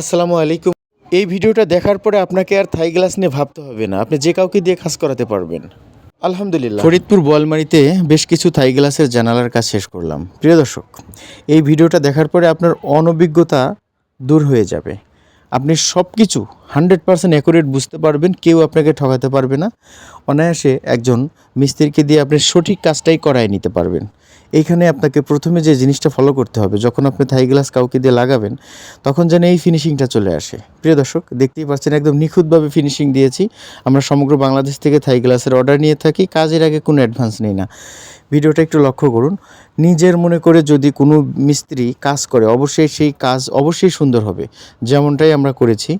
আসসালামু আলাইকুম। এই ভিডিওটা দেখার পরে আপনাকে আর থাই গ্লাস নিয়ে ভাবতে হবে না। আপনি যে কাউকে দিয়ে কাজ করাতে পারবেন। আলহামদুলিল্লাহ। ফরিদপুর বোয়ালমারিতে বেশ কিছু থাই গ্লাসের জানালার কাজ শেষ করলাম। প্রিয় দর্শক, এই ভিডিওটা দেখার পরে আপনার অনভিজ্ঞতা দূর হয়ে যাবে। আপনি সব কিছু হান্ড্রেড পার্সেন্ট অ্যাকুরেট বুঝতে পারবেন, কেউ আপনাকে ঠকাতে পারবে না। অনায়াসে একজন মিস্ত্রিকে দিয়ে আপনি সঠিক কাজটাই করায় নিতে পারবেন। এইখানে আপনাকে প্রথমে যে জিনিসটা ফলো করতে হবে, যখন আপনি থাই গ্লাস কাউকে দিয়ে লাগাবেন, তখন যেন এই ফিনিশিংটা চলে আসে। প্রিয় দর্শক, দেখতেই পাচ্ছেন একদম নিখুঁতভাবে ফিনিশিং দিয়েছি। আমরা সমগ্র বাংলাদেশ থেকে থাই গ্লাসের অর্ডার নিয়ে থাকি, কাজের আগে কোনো অ্যাডভান্স নেই না। ভিডিওটা একটু লক্ষ্য করুন। নিজের মনে করে যদি কোনো মিস্ত্রি কাজ করে, অবশ্যই সেই কাজ অবশ্যই সুন্দর হবে। যেমনটাই আমরা করেছি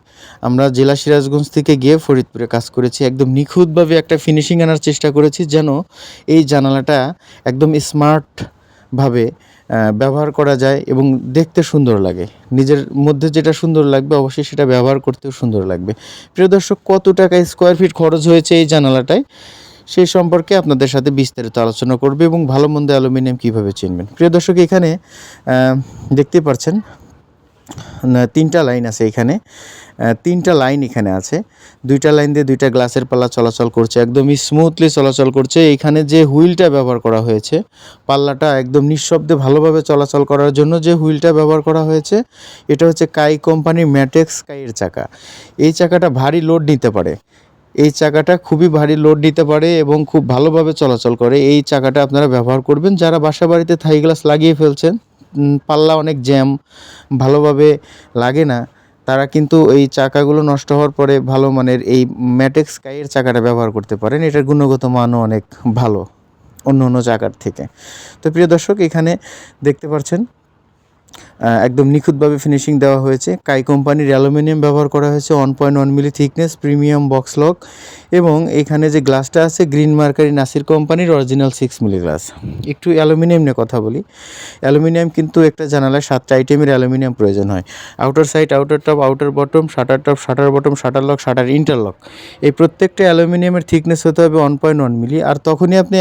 আমরা জেলা সিরাজগঞ্জ থেকে গিয়ে ফরিদপুরে কাজ করেছি। একদম নিখুঁতভাবে একটা ফিনিশিং আনার চেষ্টা করেছি যেন এই জানালাটা একদম স্মার্টভাবে ব্যবহার করা যায় এবং দেখতে সুন্দর লাগে। নিজের মধ্যে যেটা সুন্দর লাগবে অবশ্যই সেটা ব্যবহার করতেও সুন্দর লাগবে। প্রিয় দর্শক, কত টাকা স্কোয়ার ফিট খরচ হয়েছে এই জানালাটায়? সেই সম্পর্কে আপনাদের সাথে বিস্তারিত আলোচনা করবে এবং ভালো মন্দ অ্যালুমিনিয়াম কীভাবে চিনবেন? প্রিয় দর্শক, এখানে দেখতে পাচ্ছেন তিনটা লাইন আছে এখানে। তিনটা লাইন এখানে আছে। দুইটা লাইন দিয়ে দুইটা গ্লাসের পাল্লা চলাচল করছে, একদমই স্মুথলি চলাচল করছে। এখানে যে হুইলটা ব্যবহার করা হয়েছে, পাল্লাটা একদম নিঃশব্দে ভালোভাবে চলাচল করার জন্য যে হুইলটা ব্যবহার করা হয়েছে, এটা হচ্ছে কাই কোম্পানির ম্যাটেক্স কাইয়ের চাকা। এই চাকাটা ভারী লোড নিতে পারে। এই চাকাটা খুবই ভারী লোড নিতে পারে এবং খুব ভালোভাবে চলাচল করে। এই চাকাটা আপনারা ব্যবহার করবেন, যারা বাসা বাড়িতে থাই গ্লাস লাগিয়ে ফেলছেন পাল্লা অনেক জ্যাম, ভালোভাবে লাগে না। তারা কিন্তু এই চাকাগুলো নষ্ট হওয়ার পরে ভালো মানের এই ম্যাটেক্স স্কাইয়ের চাকাটা ব্যবহার করতে পারেন। এটার গুণগত মানও অনেক ভালো অন্য অন্য চাকার থেকে। তো প্রিয় দর্শক, এখানে দেখতে পাচ্ছেন একদম নিখুঁতভাবে ফিনিশিং দেওয়া হয়েছে। কাই কোম্পানির অ্যালুমিনিয়াম ব্যবহার করা হয়েছে one point one milli thickness premium box lock এবং এখানে যে গ্লাসটা আছে গ্রিন মার্কারি নাসির কোম্পানির অরিজিনাল সিক্স মিলি গ্লাস একটু অ্যালুমিনিয়াম নিয়ে কথা বলি। অ্যালুমিনিয়াম কিন্তু একটা জানালায় সাতটা আইটেমের অ্যালুমিনিয়াম প্রয়োজন হয়। Outer side outer top outer bottom shutter top shutter bottom shutter lock shutter interlock এই প্রত্যেকটা অ্যালুমিনিয়ামের থিকনেস হতে হবে ওয়ান পয়েন্ট ওয়ান মিলি আর তখনই আপনি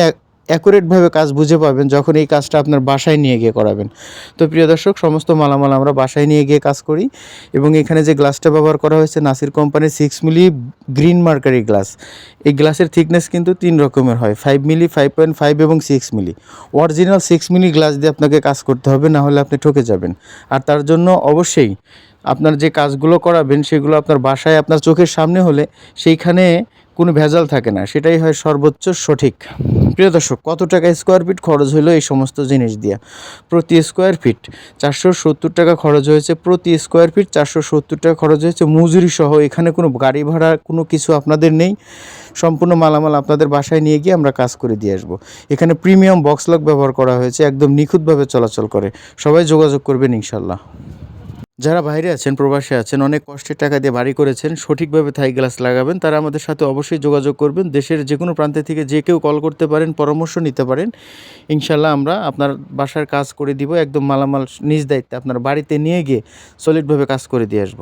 অ্যাকুরেটভাবে কাজ বুঝে পাবেন যখন এই কাজটা আপনার বাসায় নিয়ে গিয়ে করাবেন। তো প্রিয় দর্শক, সমস্ত মালামাল আমরা বাসায় নিয়ে গিয়ে কাজ করি এবং এখানে যে গ্লাসটা ব্যবহার করা হয়েছে, নাসির কোম্পানির six milli green mercury glass এই গ্লাসের থিকনেস কিন্তু তিন রকমের হয় five milli five point five এবং six milli original six milli glass দিয়ে আপনাকে কাজ করতে হবে, না হলে আপনি ঠকে যাবেন। আর তার জন্য অবশ্যই আপনার যে কাজগুলো করাবেন, সেগুলো আপনার বাসায়, আপনার চোখের সামনে হলে সেইখানে কোনো ভেজাল থাকে না, সেটাই হয় সর্বোচ্চ সঠিক। প্রিয় দর্শক, কত টাকা স্কোয়ার ফিট খরচ হলো এই সমস্ত জিনিস দিয়ে? প্রতি স্কোয়ার ফিট চারশো সত্তর টাকা খরচ হয়েছে, প্রতি স্কোয়ার ফিট চারশো সত্তর টাকা খরচ হয়েছে মজুরি সহ। এখানে কোনো গাড়ি ভাড়া, কোনো কিছু আপনাদের নেই। সম্পূর্ণ মালামাল আপনাদের বাসায় নিয়ে গিয়ে আমরা কাজ করে দিয়ে আসব। এখানে প্রিমিয়াম বক্স লক ব্যবহার করা হয়েছে, একদম নিখুঁতভাবে চলাচল করে। সবাই যোগাযোগ করবেন ইনশাল্লাহ। যারা বাইরে আছেন, প্রবাসে আছেন, অনেক কষ্টের টাকা দিয়ে বাড়ি করেছেন, সঠিকভাবে থাই গ্লাস লাগাবেন, তারা আমাদের সাথে অবশ্যই যোগাযোগ করবেন। দেশের যে কোনো প্রান্তে থেকে যে কেউ কল করতে পারেন, পরামর্শ নিতে পারেন। ইনশাল্লাহ আমরা আপনার বাসার কাজ করে দিব, একদম মালামাল নিজ দায়িত্বে আপনার বাড়িতে নিয়ে গিয়ে সলিডভাবে কাজ করে দিয়ে আসব।